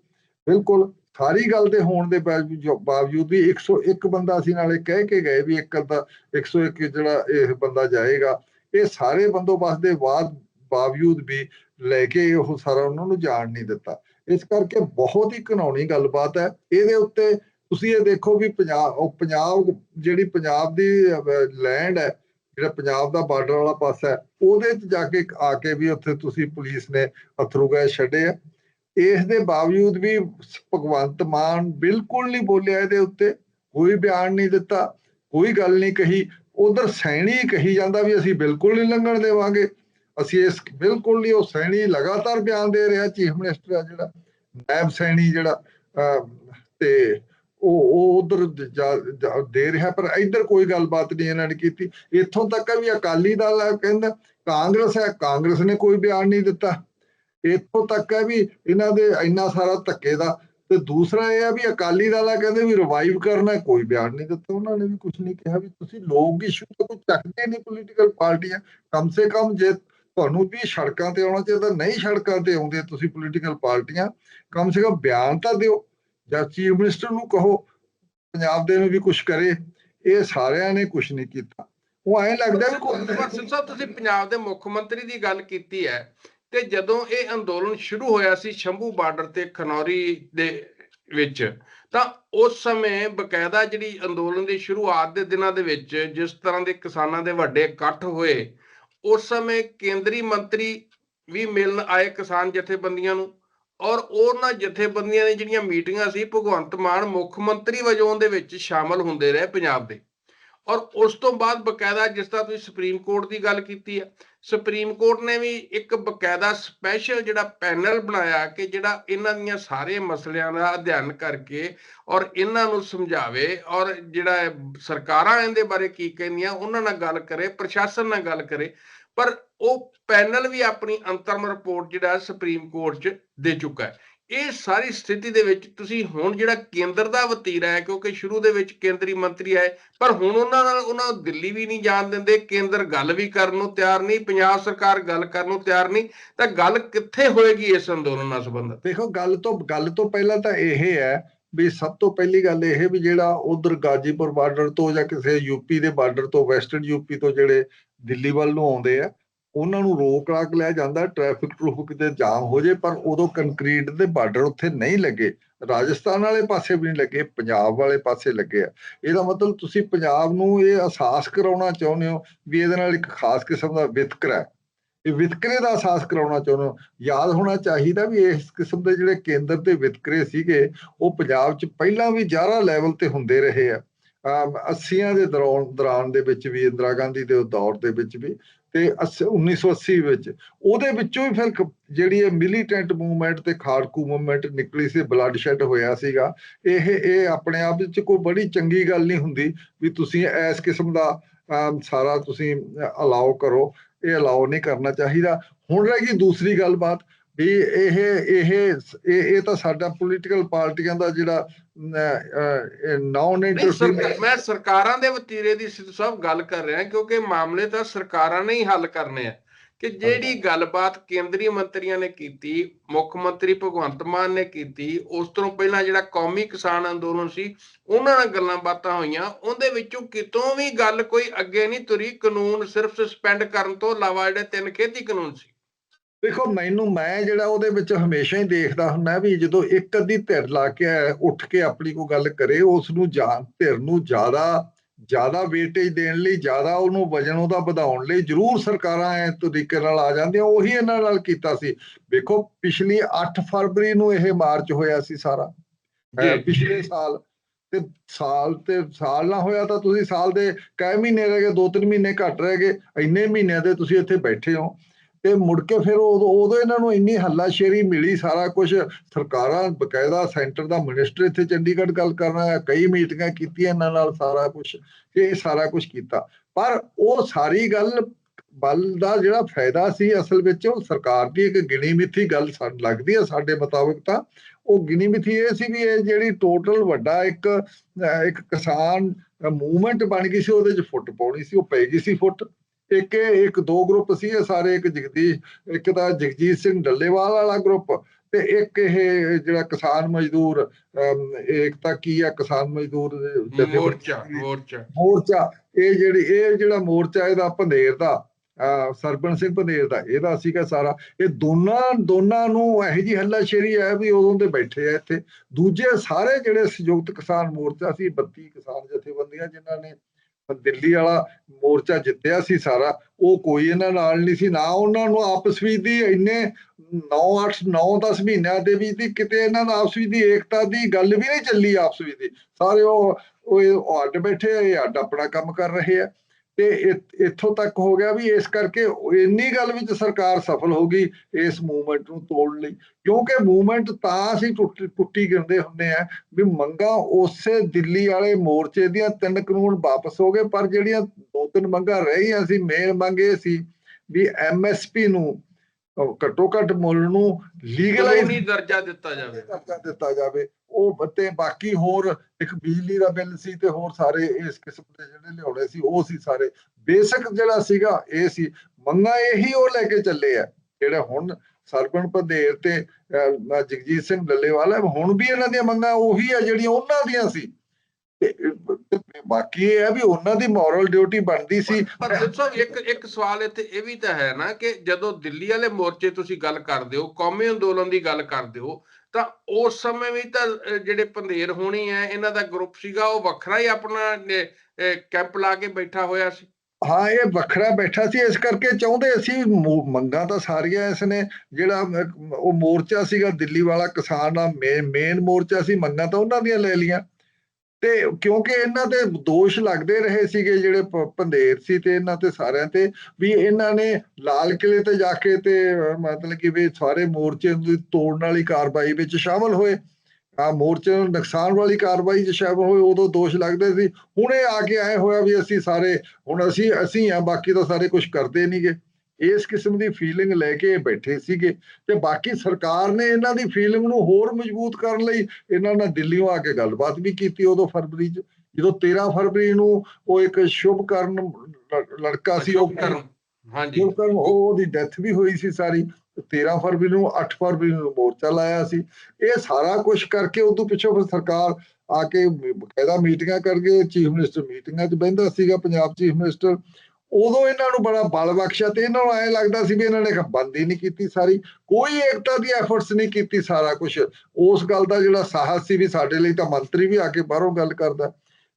ਬਿਲਕੁਲ ਸਾਰੀ ਗੱਲ ਦੇ ਹੋਣ ਦੇ ਬਾਵਜੂਦ ਬਾਵਜੂਦ ਵੀ 101 ਬੰਦਾ ਅਸੀਂ ਨਾਲੇ ਕਹਿ ਕੇ ਗਏ ਵੀ ਇੱਕ ਅੱਧਾ 101 ਜਿਹੜਾ ਇਹ ਬੰਦਾ ਜਾਏਗਾ ਇਹ ਸਾਰੇ ਬੰਦੋਬਸਤ ਦੇ ਬਾਅਦ ਬਾਵਜੂਦ ਵੀ ਲੈ ਕੇ ਉਹ ਸਾਰਾ ਉਹਨਾਂ ਨੂੰ ਜਾਣ ਨਹੀਂ ਦਿੱਤਾ। ਇਸ ਕਰਕੇ ਬਹੁਤ ਹੀ ਘਿਨਾਉਣੀ ਗੱਲਬਾਤ ਹੈ। ਇਹਦੇ ਉੱਤੇ ਤੁਸੀਂ ਇਹ ਦੇਖੋ ਵੀ ਪੰਜਾਬ, ਉਹ ਪੰਜਾਬ ਜਿਹੜੀ ਪੰਜਾਬ ਦੀ ਲੈਂਡ ਹੈ, ਜਿਹੜਾ ਪੰਜਾਬ ਦਾ ਬਾਰਡਰ ਵਾਲਾ ਪਾਸਾ ਹੈ, ਉਹਦੇ 'ਚ ਜਾ ਕੇ ਆ ਕੇ ਵੀ ਉੱਥੇ ਤੁਸੀਂ ਪੁਲਿਸ ਨੇ ਅਥਰੂ ਗਏ, ਛੱਡੇ ਆ। ਇਸ ਦੇ ਬਾਵਜੂਦ ਵੀ ਭਗਵੰਤ ਮਾਨ ਬਿਲਕੁਲ ਨਹੀਂ ਬੋਲਿਆ ਇਹਦੇ ਉੱਤੇ, ਕੋਈ ਬਿਆਨ ਨਹੀਂ ਦਿੱਤਾ, ਕੋਈ ਗੱਲ ਨਹੀਂ ਕਹੀ। ਉਧਰ ਸੈਣੀ ਕਹੀ ਜਾਂਦਾ ਵੀ ਅਸੀਂ ਬਿਲਕੁਲ ਨਹੀਂ ਲੰਘਣ ਦੇਵਾਂਗੇ। ਅਸੀਂ ਇਸ ਬਿਲਕੁਲ ਨਹੀਂ, ਉਹ ਸੈਣੀ ਲਗਾਤਾਰ ਬਿਆਨ ਦੇ ਰਿਹਾ, ਚੀਫ ਮਿਨਿਸਟਰ ਆ ਜਿਹੜਾ ਨੈਬ ਸੈਣੀ ਜਿਹੜਾ ਤੇ ਉਹ ਉਹ ਉਧਰ ਦੇ ਰਿਹਾ, ਪਰ ਇੱਧਰ ਕੋਈ ਗੱਲਬਾਤ ਨਹੀਂ ਇਹਨਾਂ ਨੇ ਕੀਤੀ। ਇੱਥੋਂ ਤੱਕ ਵੀ ਅਕਾਲੀ ਦਲ ਕਹਿੰਦਾ ਕਾਂਗਰਸ ਹੈ, ਕਾਂਗਰਸ ਨੇ ਕੋਈ ਬਿਆਨ ਨਹੀਂ ਦਿੱਤਾ। ਇੱਥੋਂ ਤੱਕ ਹੈ ਵੀ ਇਹਨਾਂ ਦੇ ਇੰਨਾ ਸਾਰਾ ਧੱਕੇ ਦਾ ਤੇ ਦੂਸਰਾ ਇਹ ਆ ਵੀ ਅਕਾਲੀ ਦਲ ਕਹਿੰਦੇ ਵੀ ਰਿਵਾਈਵ ਕਰਨਾ ਕੋਈ ਬਿਆਨ ਨਹੀਂ ਦਿੱਤਾ ਉਹਨਾਂ ਨੇ ਵੀ ਕੁਝ ਨਹੀਂ ਕਿਹਾ ਵੀ ਤੁਸੀਂ ਲੋਕ ਇਸ਼ੂ ਤਾਂ ਕੋਈ ਚੱਕਦੇ ਨਹੀਂ ਪੋਲੀਟੀਕਲ ਪਾਰਟੀਆਂ। ਕਮ ਸੇ ਕਮ ਜੇ ਤੁਹਾਨੂੰ ਵੀ ਸੜਕਾਂ ਤੇ ਆਉਣਾ ਚਾਹੀਦਾ, ਨਹੀਂ ਸੜਕਾਂ ਤੇ ਆਉਂਦੇ ਤੁਸੀਂ ਪੋਲੀਟੀਕਲ ਪਾਰਟੀਆਂ, ਕਮ ਸੇ ਕਮ ਬਿਆਨ ਤਾਂ ਦਿਓ। ਜਾਂ ਚੀਫ ਮਿਨਿਸਟਰ ਨੂੰ ਕਹੋ, ਪੰਜਾਬ ਦੇ ਨੂੰ ਵੀ ਕੁਝ ਕਰੇ। ਇਹ ਸਾਰਿਆਂ ਨੇ ਕੁਝ ਨਹੀਂ ਕੀਤਾ। ਉਹ ਐਂ ਲੱਗਦਾ ਵੀ ਕੋਈ ਵਰਸਨ ਸਾਹਿਬ, ਤੁਸੀਂ ਪੰਜਾਬ ਦੇ ਮੁੱਖ ਮੰਤਰੀ ਦੀ ਗੱਲ ਕੀਤੀ ਹੈ। ਤੇ ਜਦੋਂ ਇਹ ਅੰਦੋਲਨ ਸ਼ੁਰੂ ਹੋਇਆ ਸੀ ਸ਼ੰਭੂ ਬਾਰਡਰ ਤੇ ਖਨੌਰੀ ਦੇ ਵਿੱਚ, ਤਾਂ ਉਸ ਸਮੇਂ ਬਕਾਇਦਾ ਜਿਹੜੀ ਅੰਦੋਲਨ ਦੀ ਸ਼ੁਰੂਆਤ ਦੇ ਦਿਨਾਂ ਦੇ ਵਿੱਚ ਜਿਸ ਤਰ੍ਹਾਂ ਦੇ ਕਿਸਾਨਾਂ ਦੇ ਵੱਡੇ ਇਕੱਠ ਹੋਏ, ਉਸ ਸਮੇਂ ਕੇਂਦਰੀ ਮੰਤਰੀ ਵੀ ਮਿਲਣ ਆਏ ਕਿਸਾਨ ਜਥੇਬੰਦੀਆਂ ਨੂੰ ਔਰ ਉਹਨਾਂ ਜਥੇਬੰਦੀਆਂ ਦੀਆਂ ਜਿਹੜੀਆਂ ਮੀਟਿੰਗਾਂ ਸੀ, ਭਗਵੰਤ ਮਾਨ ਮੁੱਖ ਮੰਤਰੀ ਵਜੋਂ ਦੇ ਵਿੱਚ ਸ਼ਾਮਲ ਹੁੰਦੇ ਰਹੇ ਪੰਜਾਬ ਦੇ। ਔਰ ਉਸ ਤੋਂ ਬਾਅਦ ਬਕਾਇਦਾ ਜਿਸ ਤਰ੍ਹਾਂ ਤੁਸੀਂ ਸੁਪਰੀਮ ਕੋਰਟ ਦੀ ਗੱਲ ਕੀਤੀ ਹੈ, ਸੁਪਰੀਮ ਕੋਰਟ ਨੇ ਵੀ ਇੱਕ ਬਕਾਇਦਾ ਸਪੈਸ਼ਲ ਜਿਹੜਾ ਪੈਨਲ ਬਣਾਇਆ ਕਿ ਜਿਹੜਾ ਇਹਨਾਂ ਦੀਆਂ ਸਾਰੇ ਮਸਲਿਆਂ ਦਾ ਅਧਿਐਨ ਕਰਕੇ ਔਰ ਇਹਨਾਂ ਨੂੰ ਸਮਝਾਵੇ ਔਰ ਜਿਹੜਾ ਸਰਕਾਰਾਂ ਇਹਦੇ ਬਾਰੇ ਕੀ ਕਹਿੰਦੀਆਂ, ਉਹਨਾਂ ਨਾਲ ਗੱਲ ਕਰੇ, ਪ੍ਰਸ਼ਾਸਨ ਨਾਲ ਗੱਲ ਕਰੇ, ਪਰ ਉਹ ਪੈਨਲ ਵੀ ਆਪਣੀ ਅੰਤਰਮ ਰਿਪੋਰਟ ਜਿਹੜਾ ਸੁਪਰੀਮ ਕੋਰਟ 'ਚ ਦੇ ਚੁੱਕਾ ਹੈ। ਇਹ ਸਾਰੀ ਸਥਿਤੀ ਦੇ ਵਿੱਚ ਤੁਸੀਂ ਹੁਣ ਜਿਹੜਾ ਕੇਂਦਰ ਦਾ ਵਤੀਰਾ ਹੈ, ਕਿਉਂਕਿ ਸ਼ੁਰੂ ਦੇ ਵਿੱਚ ਕੇਂਦਰੀ ਮੰਤਰੀ ਆਏ, ਪਰ ਹੁਣ ਉਹਨਾਂ ਨਾਲ ਉਹਨਾਂ ਨੂੰ ਦਿੱਲੀ ਵੀ ਨਹੀਂ ਜਾਣ ਦਿੰਦੇ, ਕੇਂਦਰ ਗੱਲ ਵੀ ਕਰਨ ਨੂੰ ਤਿਆਰ ਨਹੀਂ, ਪੰਜਾਬ ਸਰਕਾਰ ਗੱਲ ਕਰਨ ਨੂੰ ਤਿਆਰ ਨਹੀਂ, ਤਾਂ ਗੱਲ ਕਿੱਥੇ ਹੋਏਗੀ ਇਸ ਅੰਦੋਲਨ ਨਾਲ ਸੰਬੰਧਿਤ? ਦੇਖੋ, ਗੱਲ ਤੋਂ ਗੱਲ ਤੋਂ ਪਹਿਲਾਂ ਤਾਂ ਇਹ ਹੈ ਵੀ ਸਭ ਤੋਂ ਪਹਿਲੀ ਗੱਲ ਇਹ ਵੀ ਜਿਹੜਾ ਉਧਰ ਗਾਜੀਪੁਰ ਬਾਰਡਰ ਤੋਂ ਜਾਂ ਕਿਸੇ ਯੂਪੀ ਦੇ ਬਾਰਡਰ ਤੋਂ ਵੈਸਟਰਨ ਯੂਪੀ ਤੋਂ ਜਿਹੜੇ ਦਿੱਲੀ ਵੱਲ ਨੂੰ ਆਉਂਦੇ ਆ ਉਹਨਾਂ ਨੂੰ ਰੋਕ ਰਾਕ ਲਿਆ ਜਾਂਦਾ ਟ੍ਰੈਫਿਕ ਟਰੂਫਿਕ ਤੇ ਜਾਮ ਹੋ ਜੇ, ਪਰ ਉਦੋਂ ਕੰਕਰੀਟ ਦੇ ਬਾਰਡਰ ਉੱਥੇ ਨਹੀਂ ਲੱਗੇ। ਰਾਜਸਥਾਨ ਵਾਲੇ ਪਾਸੇ ਵੀ ਨਹੀਂ ਲੱਗੇ, ਪੰਜਾਬ ਵਾਲੇ ਪਾਸੇ ਲੱਗੇ ਆ। ਇਹਦਾ ਮਤਲਬ ਤੁਸੀਂ ਪੰਜਾਬ ਨੂੰ ਇਹ ਅਹਿਸਾਸ ਕਰਾਉਣਾ ਚਾਹੁੰਦੇ ਹੋ ਵੀ ਇਹਦੇ ਨਾਲ ਇੱਕ ਖਾਸ ਕਿਸਮ ਦਾ ਵਿਤਕਰਾ ਹੈ। ਇਹ ਵਿਤਕਰੇ ਦਾ ਅਹਿਸਾਸ ਕਰਾਉਣਾ ਚਾਹੁੰਦੇ ਹੋ। ਯਾਦ ਹੋਣਾ ਚਾਹੀਦਾ ਵੀ ਇਸ ਕਿਸਮ ਦੇ ਜਿਹੜੇ ਕੇਂਦਰ ਦੇ ਵਿਤਕਰੇ ਸੀਗੇ, ਉਹ ਪੰਜਾਬ 'ਚ ਪਹਿਲਾਂ ਵੀ ਜ਼ਿਆਦਾ ਲੈਵਲ ਤੇ ਹੁੰਦੇ ਰਹੇ ਆ। 80ਾਂ ਦੇ ਦੌਰਾਨ ਦੌਰਾਨ ਦੇ ਵਿੱਚ ਵੀ, ਇੰਦਰਾ ਗਾਂਧੀ ਦੇ ਦੌਰ ਦੇ ਵਿੱਚ ਵੀ। ਤੇ 1980 ਵਿੱਚ ਉਹਦੇ ਵਿੱਚੋਂ ਵੀ ਫਿਰ ਜਿਹੜੀ ਇਹ ਮਿਲੀਟੈਂਟ ਮੂਵਮੈਂਟ ਤੇ ਖਾੜਕੂ ਮੂਵਮੈਂਟ ਨਿਕਲੀ ਸੀ ਬਲੱਡ ਸ਼ੈਡ ਹੋਇਆ ਸੀਗਾ ਇਹ ਇਹ ਆਪਣੇ ਆਪ ਵਿੱਚ ਕੋਈ ਬੜੀ ਚੰਗੀ ਗੱਲ ਨਹੀਂ ਹੁੰਦੀ ਵੀ ਤੁਸੀਂ ਇਸ ਕਿਸਮ ਦਾ ਅਮ, ਸਾਰਾ ਤੁਸੀਂ ਅਲਾਉ ਕਰੋ ਇਹ ਅਲਾਉ ਨਹੀਂ ਕਰਨਾ ਚਾਹੀਦਾ। ਹੁਣ ਰਹਿ ਗਈ ਦੂਸਰੀ ਗੱਲਬਾਤ ਵੀ ਇਹ ਇਹ ਇਹ ਤਾਂ ਸਾਡਾ ਪੋਲੀਟੀਕਲ ਪਾਰਟੀਆਂ ਦਾ ਜਿਹੜਾ ਨਾਨ ਇੰਟਰਫੀਅਰ ਮੈਂ ਸਰਕਾਰਾਂ ਦੇ ਵਤੀਰੇ ਦੀ ਸਿੱਧੂ ਸਾਹਿਬ ਗੱਲ ਕਰ ਰਿਹਾ ਕਿਉਂਕਿ ਮਾਮਲੇ ਤਾਂ ਸਰਕਾਰਾਂ ਨੇ ਹੀ ਹੱਲ ਕਰਨੇ ਆ। ਕਿ ਜਿਹੜੀ ਗੱਲਬਾਤ ਕੇਂਦਰੀ ਮੰਤਰੀਆਂ ਨੇ ਕੀਤੀ ਮੁੱਖ ਮੰਤਰੀ ਭਗਵੰਤ ਮਾਨ ਨੇ ਕੀਤੀ ਉਸ ਤੋਂ ਪਹਿਲਾਂ ਜਿਹੜਾ ਕੌਮੀ ਕਿਸਾਨ ਅੰਦੋਲਨ ਸੀ ਉਹਨਾਂ ਨਾਲ ਗੱਲਾਂ ਬਾਤਾਂ ਹੋਈਆਂ ਉਹਦੇ ਵਿੱਚੋਂ ਕਿਤੋਂ ਵੀ ਗੱਲ ਕੋਈ ਅੱਗੇ ਨਹੀਂ ਤੁਰੀ ਕਾਨੂੰਨ ਸਿਰਫ ਸਸਪੈਂਡ ਕਰਨ ਤੋਂ ਇਲਾਵਾ ਜਿਹੜੇ ਤਿੰਨ ਖੇਤੀ ਕਾਨੂੰਨ ਸੀ। ਦੇਖੋ ਮੈਨੂੰ ਮੈਂ ਜਿਹੜਾ ਉਹਦੇ ਵਿੱਚ ਹਮੇਸ਼ਾ ਹੀ ਦੇਖਦਾ ਹੁੰਦਾ ਵੀ ਜਦੋਂ ਇੱਕ ਅੱਧੀ ਧਿਰ ਲਾ ਕੇ ਉੱਠ ਕੇ ਆਪਣੀ ਕੋਈ ਗੱਲ ਕਰੇ ਉਸ ਨੂੰ ਜਾਂ ਧਿਰ ਨੂੰ ਜ਼ਿਆਦਾ ਜ਼ਿਆਦਾ ਵੇਟੇਜ ਦੇਣ ਲਈ ਜ਼ਿਆਦਾ ਉਹਨੂੰ ਵਜਨ ਉਹਦਾ ਵਧਾਉਣ ਲਈ ਜ਼ਰੂਰ ਸਰਕਾਰਾਂ ਐ ਤਰੀਕੇ ਨਾਲ ਆ ਜਾਂਦੀਆਂ। ਉਹੀ ਇਹਨਾਂ ਨਾਲ ਕੀਤਾ ਸੀ। ਵੇਖੋ ਪਿਛਲੀ 8 ਫਰਵਰੀ ਨੂੰ ਇਹ ਮਾਰਚ ਹੋਇਆ ਸੀ ਸਾਰਾ। ਪਿਛਲੇ ਸਾਲ ਤੇ ਸਾਲ ਤੇ ਸਾਲ ਨਾ ਹੋਇਆ ਤਾਂ ਤੁਸੀਂ ਸਾਲ ਦੇ ਕਈ ਮਹੀਨੇ ਰਹਿ ਗਏ ਦੋ ਤਿੰਨ ਮਹੀਨੇ ਘੱਟ ਰਹਿ ਗਏ। ਇੰਨੇ ਮਹੀਨਿਆਂ ਦੇ ਤੁਸੀਂ ਇੱਥੇ ਬੈਠੇ ਹੋ। ਤੇ ਮੁੜ ਕੇ ਫਿਰ ਉਦੋਂ ਉਦੋਂ ਇਹਨਾਂ ਨੂੰ ਇੰਨੀ ਹੱਲਾਸ਼ੇਰੀ ਮਿਲੀ ਸਾਰਾ ਕੁਝ ਸਰਕਾਰਾਂ, ਬਕਾਇਦਾ ਸੈਂਟਰ ਦਾ ਮਿਨਿਸਟਰ ਇੱਥੇ ਚੰਡੀਗੜ੍ਹ ਗੱਲ ਕਰਨਾ ਕਈ ਮੀਟਿੰਗਾਂ ਕੀਤੀਆਂ ਇਹਨਾਂ ਨਾਲ ਸਾਰਾ ਕੁਝ ਇਹ ਸਾਰਾ ਕੁਝ ਕੀਤਾ। ਪਰ ਉਹ ਸਾਰੀ ਗੱਲ, ਬਲ ਦਾ ਜਿਹੜਾ ਫਾਇਦਾ ਸੀ ਅਸਲ ਵਿੱਚ, ਉਹ ਸਰਕਾਰ ਦੀ ਇੱਕ ਗਿਣੀ ਮਿੱਥੀ ਗੱਲ ਲੱਗਦੀ ਹੈ ਸਾਡੇ ਮੁਤਾਬਕ ਤਾਂ। ਉਹ ਗਿਣੀ ਮਿੱਥੀ ਇਹ ਸੀ ਵੀ ਇਹ ਜਿਹੜੀ ਟੋਟਲ ਵੱਡਾ ਇੱਕ ਇੱਕ ਕਿਸਾਨ ਮੂਵਮੈਂਟ ਬਣ ਗਈ ਸੀ, ਉਹਦੇ 'ਚ ਫੁੱਟ ਪਾਉਣੀ ਸੀ, ਉਹ ਪੈ ਗਈ ਸੀ ਫੁੱਟ। ਇੱਕ ਇੱਕ ਦੋ ਗਰੁੱਪ ਸੀ ਇਹ ਸਾਰੇ ਇੱਕ ਜਗਦੀਸ਼ ਇੱਕ ਤਾਂ ਜਗਜੀਤ ਸਿੰਘ ਡੱਲੇਵਾਲ ਵਾਲਾ ਗਰੁੱਪ ਤੇ ਇੱਕ ਇਹ ਜਿਹੜਾ ਕਿਸਾਨ ਮਜ਼ਦੂਰ ਅਮ, ਏਕਤਾ ਕੀ ਆ ਕਿਸਾਨ ਮਜ਼ਦੂਰ ਮੋਰਚਾ ਮੋਰਚਾ। ਮੋਰਚਾ ਇਹ ਜਿਹੜੀ ਇਹ ਜਿਹੜਾ ਮੋਰਚਾ ਇਹਦਾ ਪੰਧੇਰ ਦਾ ਸਰਬਨ ਸਿੰਘ ਪੰਧੇਰ ਦਾ ਇਹਦਾ ਸੀਗਾ ਸਾਰਾ। ਇਹ ਦੋਨਾਂ ਦੋਨਾਂ ਨੂੰ ਇਹੋ ਜੀ ਹੱਲਾਸ਼ੇਰੀ ਹੈ ਵੀ ਉਦੋਂ ਦੇ ਬੈਠੇ ਆ ਇੱਥੇ। ਦੂਜੇ ਸਾਰੇ ਜਿਹੜੇ ਸੰਯੁਕਤ ਕਿਸਾਨ ਮੋਰਚਾ ਸੀ 32 ਕਿਸਾਨ ਜਥੇਬੰਦੀਆਂ ਜਿਨ੍ਹਾਂ ਨੇ ਦਿੱਲੀ ਵਾਲਾ ਮੋਰਚਾ ਜਿੱਤਿਆ ਸੀ ਸਾਰਾ, ਉਹ ਕੋਈ ਇਹਨਾਂ ਨਾਲ ਨਹੀਂ ਸੀ, ਨਾ ਉਹਨਾਂ ਨੂੰ ਆਪਸ ਵਿੱਚ ਦੀ ਇੰਨੇ 9 8 9 10 ਮਹੀਨਿਆਂ ਦੇ ਵਿੱਚ ਦੀ ਕਿਤੇ ਇਹਨਾਂ ਦਾ ਆਪਸ ਵਿੱਚ ਦੀ ਏਕਤਾ ਦੀ ਗੱਲ ਵੀ ਨਹੀਂ ਚੱਲੀ ਆਪਸ ਵਿੱਚ ਦੀ। ਸਾਰੇ ਉਹ ਉਹ ਉਹ ਅੱਡ ਬੈਠੇ ਆ, ਇਹ ਅੱਡ ਆਪਣਾ ਕੰਮ ਕਰ ਰਹੇ ਆ। ਤੇ ਇੱਥੋਂ ਤੱਕ ਹੋ ਗਿਆ ਵੀ ਇਸ ਕਰਕੇ ਇੰਨੀ ਗੱਲ ਵਿੱਚ ਸਰਕਾਰ ਸਫਲ ਹੋ ਗਈ ਇਸ ਮੂਵਮੈਂਟ ਨੂੰ ਤੋੜਨ ਲਈ। ਕਿਉਂਕਿ ਮੂਵਮੈਂਟ ਤਾਂ ਅਸੀਂ ਟੁੱਟ, ਟੁੱਟੀ ਗਿਣਦੇ ਹੁੰਦੇ ਆ ਵੀ ਮੰਗਾਂ ਉਸੇ ਦਿੱਲੀ ਵਾਲੇ ਮੋਰਚੇ ਦੀਆਂ ਤਿੰਨ ਕਾਨੂੰਨ ਵਾਪਸ ਹੋ ਗਏ, ਪਰ ਜਿਹੜੀਆਂ ਦੋ ਤਿੰਨ ਮੰਗਾਂ ਰਹਿ ਗਈਆਂ ਸੀ ਮੇਨ ਮੰਗ ਇਹ ਸੀ ਵੀ ਐਮਐਸਪੀ ਨੂੰ ਘੱਟੋ ਘੱਟ ਮੁੱਲ ਨੂੰ ਲੀਗਲਾਈਜ਼ ਕਾਨੂੰਨੀ ਦਰਜਾ ਦਿੱਤਾ ਜਾਵੇ। ਦਰਜਾ ਦਿੱਤਾ ਜਾਵੇ। ਉਹ ਤੇ ਬਾਕੀ ਹੋਰ ਇੱਕ ਬਿਜਲੀ ਦਾ ਬਿੱਲ ਸੀ ਤੇ ਹੋਰ ਸਾਰੇ ਇਸ ਕਿਸਮ ਦੇ ਜਿਹੜੇ ਲਿਆਉਣੇ ਸੀ ਉਹ ਸੀ ਸਾਰੇ। ਬੇਸਿਕ ਜਿਹੜਾ ਸੀਗਾ ਇਹ ਸੀ। ਮੰਗਾਂ ਇਹੀ ਉਹ ਲੈ ਕੇ ਚੱਲੇ ਆ ਜਿਹੜੇ ਹੁਣ ਸਰਬਨ ਪੰਧੇਰ ਤੇ ਜਗਜੀਤ ਸਿੰਘ ਡੱਲੇਵਾਲ ਹੁਣ ਵੀ ਇਹਨਾਂ ਦੀਆਂ ਮੰਗਾਂ ਉਹੀ ਆ ਜਿਹੜੀਆਂ ਉਹਨਾਂ ਦੀਆਂ ਸੀ। ਬਾਕੀ ਇਹ ਹੈ ਵੀ ਉਹਨਾਂ ਦੀ ਮੋਰਲ ਡਿਊਟੀ ਬਣਦੀ ਸੀ। ਪਰ ਦੱਸੋ ਇੱਕ ਇੱਕ ਸਵਾਲ ਇੱਥੇ ਇਹ ਵੀ ਤਾਂ ਹੈ ਨਾ ਕਿ ਜਦੋਂ ਦਿੱਲੀ ਵਾਲੇ ਮੋਰਚੇ ਤੁਸੀਂ ਗੱਲ ਕਰਦੇ ਹੋ ਕੌਮੀ ਅੰਦੋਲਨ ਦੀ ਗੱਲ ਕਰਦੇ ਹੋ ਤਾਂ ਉਸ ਸਮੇਂ ਵੀ ਤਾਂ ਜਿਹੜੇ ਪੰਧੇਰ ਹੋਣੀ ਹੈ ਇਹਨਾਂ ਦਾ ਗਰੁੱਪ ਸੀਗਾ ਉਹ ਵੱਖਰਾ ਹੀ ਆਪਣਾ ਕੈਂਪ ਲਾ ਕੇ ਬੈਠਾ ਹੋਇਆ ਸੀ। ਹਾਂ ਇਹ ਵੱਖਰਾ ਬੈਠਾ ਸੀ ਇਸ ਕਰਕੇ ਚਾਹੁੰਦੇ ਅਸੀਂ ਮੰਗਾਂ ਤਾਂ ਸਾਰੀਆਂ ਇਸ ਨੇ ਜਿਹੜਾ ਉਹ ਮੋਰਚਾ ਸੀਗਾ ਦਿੱਲੀ ਵਾਲਾ ਕਿਸਾਨ ਦਾ ਮੇਨ ਮੋਰਚਾ ਸੀ ਮੰਗਾਂ ਤਾਂ ਉਹਨਾਂ ਦੀਆਂ ਲੈ ਲੀਆਂ ਤੇ ਕਿਉਂਕਿ ਇਹਨਾਂ ਤੇ ਦੋਸ਼ ਲੱਗਦੇ ਰਹੇ ਸੀਗੇ ਜਿਹੜੇ ਪ- ਸੀ ਤੇ ਇਹਨਾਂ ਤੇ ਸਾਰਿਆਂ ਤੇ, ਵੀ ਇਹਨਾਂ ਨੇ ਲਾਲ ਕਿਲੇ ਤੇ ਜਾ ਕੇ ਤੇ ਮਤਲਬ ਕਿ ਵੀ ਸਾਰੇ ਮੋਰਚੇ ਨੂੰ ਤੋੜਨ ਵਾਲੀ ਕਾਰਵਾਈ ਵਿੱਚ ਸ਼ਾਮਲ ਹੋਏ। ਆ ਮੋਰਚੇ ਨੂੰ ਨੁਕਸਾਨ ਵਾਲੀ ਕਾਰਵਾਈ 'ਚ ਸ਼ਾਮਲ ਹੋਏ, ਉਦੋਂ ਦੋਸ਼ ਲੱਗਦੇ ਸੀ। ਹੁਣੇ ਆ ਕੇ ਆਏ ਹੋਇਆ ਵੀ ਅਸੀਂ ਸਾਰੇ, ਹੁਣ ਅਸੀਂ ਅਸੀਂ ਆ, ਬਾਕੀ ਤਾਂ ਸਾਰੇ ਕੁਝ ਕਰਦੇ ਨਹੀਂਗੇ ਇਸ ਕਿਸਮ ਦੀ ਫੀਲਿੰਗ ਲੈ ਕੇ ਬੈਠੇ ਸੀਗੇ ਤੇ ਬਾਕੀ ਸਰਕਾਰ ਨੇ ਇਹਨਾਂ ਦੀ ਫੀਲਿੰਗ ਨੂੰ ਹੋਰ ਮਜ਼ਬੂਤ ਕਰਨ ਲਈ ਇਹਨਾਂ ਨਾਲ ਦਿੱਲੀੋਂ ਆ ਕੇ ਗੱਲਬਾਤ ਵੀ ਕੀਤੀ ਉਦੋਂ ਫਰਵਰੀ 'ਚ ਜਦੋਂ 13 ਫਰਵਰੀ ਨੂੰ ਉਹ ਇੱਕ ਸ਼ੁਭ ਕਰਨ ਲੜਕਾ ਸੀ ਉਹ ਕਰਨ ਹਾਂਜੀ। ਉਹਦੀ ਡੈਥ ਵੀ ਹੋਈ ਸੀ ਸਾਰੀ 13 ਫਰਵਰੀ ਨੂੰ 8 ਫਰਵਰੀ ਨੂੰ ਮੋਰਚਾ ਲਾਇਆ ਸੀ। ਇਹ ਸਾਰਾ ਕੁਝ ਕਰਕੇ ਉਦੋਂ ਪਿੱਛੋਂ ਫਿਰ ਸਰਕਾਰ ਆ ਕੇ ਬਕਾਇਦਾ ਮੀਟਿੰਗਾਂ ਕਰਕੇ ਚੀਫ ਮਿਨਿਸਟਰ ਮੀਟਿੰਗਾਂ 'ਚ ਬਹਿੰਦਾ ਸੀਗਾ ਪੰਜਾਬ ਚੀਫ ਮਿਨਿਸਟਰ। ਉਦੋਂ ਇਹਨਾਂ ਨੂੰ ਬੜਾ ਬਲ ਬਖਸ਼ਿਆ ਤੇ ਇਹਨਾਂ ਨੂੰ ਐ ਲੱਗਦਾ ਸੀ ਵੀ ਇਹਨਾਂ ਨੇ ਬੰਦੀ ਨਹੀਂ ਕੀਤੀ ਸਾਰੀ, ਕੋਈ ਏਕਤਾ ਦੀ ਐਫਰਟਸ ਨਹੀਂ ਕੀਤੀ ਸਾਰਾ ਕੁਝ ਉਸ ਗੱਲ ਦਾ ਜਿਹੜਾ ਸਾਹਸ ਸੀ ਵੀ ਸਾਡੇ ਲਈ ਤਾਂ ਮੰਤਰੀ ਵੀ ਆ ਕੇ ਬਾਹਰੋਂ ਗੱਲ ਕਰਦਾ।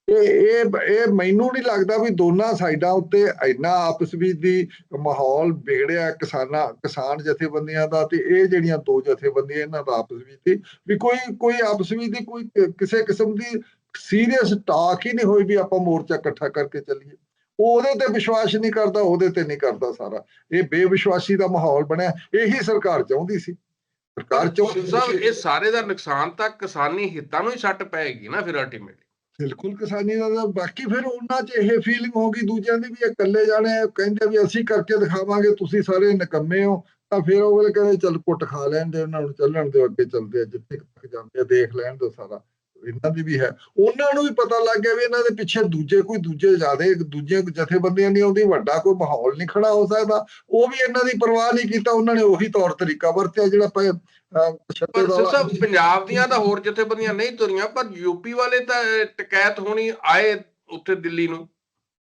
ਇਹ ਇਹ ਇਹ ਮੈਨੂੰ ਨਹੀਂ ਲੱਗਦਾ ਵੀ ਦੋਨਾਂ ਸਾਈਡਾਂ ਉੱਤੇ ਇੰਨਾ ਆਪਸ ਵਿੱਚ ਦੀ ਮਾਹੌਲ ਵਿਗੜਿਆ ਕਿਸਾਨਾਂ, ਕਿਸਾਨ ਜਥੇਬੰਦੀਆਂ ਦਾ ਤੇ ਇਹ ਜਿਹੜੀਆਂ ਦੋ ਜਥੇਬੰਦੀਆਂ ਇਹਨਾਂ ਦਾ ਆਪਸ ਵਿੱਚ ਦੀ ਵੀ ਕੋਈ ਕੋਈ ਆਪਸ ਵਿੱਚ ਦੀ ਕੋਈ ਕਿਸੇ ਕਿਸਮ ਦੀ ਸੀਰੀਅਸ ਟਾਕ ਹੀ ਨਹੀਂ ਹੋਈ ਵੀ ਆਪਾਂ ਮੋਰਚਾ ਇਕੱਠਾ ਕਰਕੇ ਚੱਲੀਏ। ਉਹਦੇ ਤੇ ਵਿਸ਼ਵਾਸ ਨਹੀਂ ਕਰਦਾ ਉਹਦੇ ਤੇ ਨਹੀਂ ਕਰਦਾ ਸਾਰਾ। ਇਹ ਬੇਵਿਸ਼ਵਾਸੀ ਦਾ ਮਾਹੌਲ ਬਣਿਆ। ਇਹੀ ਸਰਕਾਰ ਚਾਹੁੰਦੀ ਸੀ। ਸਰਕਾਰ ਚਾਹੁੰਦੀ ਸਾਹਿਬ ਸੀ ਇਹ ਸਾਰੇ ਦਾ ਨੁਕਸਾਨ ਤਾਂ ਕਿਸਾਨੀ ਹਿੱਤਾਂ ਨੂੰ ਹੀ ਸੱਟ ਪਏਗੀ ਨਾ ਫਿਰ ਅਲਟੀਮੇਟਲੀ ਬਿਲਕੁਲ ਕਿਸਾਨੀ ਦਾ ਬਾਕੀ ਫਿਰ ਉਹਨਾਂ 'ਚ ਇਹ ਫੀਲਿੰਗ ਹੋ ਗਈ ਦੂਜਿਆਂ ਦੀ ਵੀ ਇਹ ਇਕੱਲੇ ਜਾਣੇ ਕਹਿੰਦੇ ਵੀ ਅਸੀਂ ਕਰਕੇ ਦਿਖਾਵਾਂਗੇ ਤੁਸੀਂ ਸਾਰੇ ਨਿਕੰਮੇ ਹੋ ਤਾਂ ਫਿਰ ਉਹ ਕਹਿੰਦੇ ਚੱਲ ਕੁੱਟ ਖਾ ਲੈਣ ਦੇ ਉਹਨਾਂ ਨੂੰ ਚੱਲਣ ਦਿਓ ਅੱਗੇ ਚੱਲਦੇ ਜਿੱਥੇ ਤੱਕ ਜਾਂਦੇ ਆ ਦੇਖ ਲੈਣ ਦਿਓ ਸਾਰਾ। ਇਹਨਾਂ ਦੀ ਵੀ ਹੈ। ਉਹਨਾਂ ਨੂੰ ਵੀ ਪਤਾ ਲੱਗ ਗਿਆ ਵੀ ਇਹਨਾਂ ਦੇ ਪਿੱਛੇ ਦੂਜੇ ਕੋਈ ਦੂਜੇ ਜ਼ਿਆਦੇ ਦੂਜੀਆਂ ਜਥੇਬੰਦੀਆਂ ਨਹੀਂ ਆਉਂਦੀ ਵੱਡਾ ਕੋਈ ਮਾਹੌਲ ਨਹੀਂ ਖੜਾ ਹੋ ਸਕਦਾ। ਉਹ ਵੀ ਇਹਨਾਂ ਦੀ ਪਰਵਾਹ ਨਹੀਂ ਕੀਤਾ ਉਹਨਾਂ ਨੇ ਉਹੀ ਤੌਰ ਤਰੀਕਾ ਵਰਤਿਆ ਜਿਹੜਾ ਪੰਜਾਬ ਦੀਆਂ ਤਾਂ ਹੋਰ ਜਥੇਬੰਦੀਆਂ ਨਹੀਂ ਤੁਰੀਆਂ ਪਰ ਯੂਪੀ ਵਾਲੇ ਤਾਂ ਟਕੈਤ ਹੋਣੀ ਆਏ ਉੱਥੇ ਦਿੱਲੀ ਨੂੰ।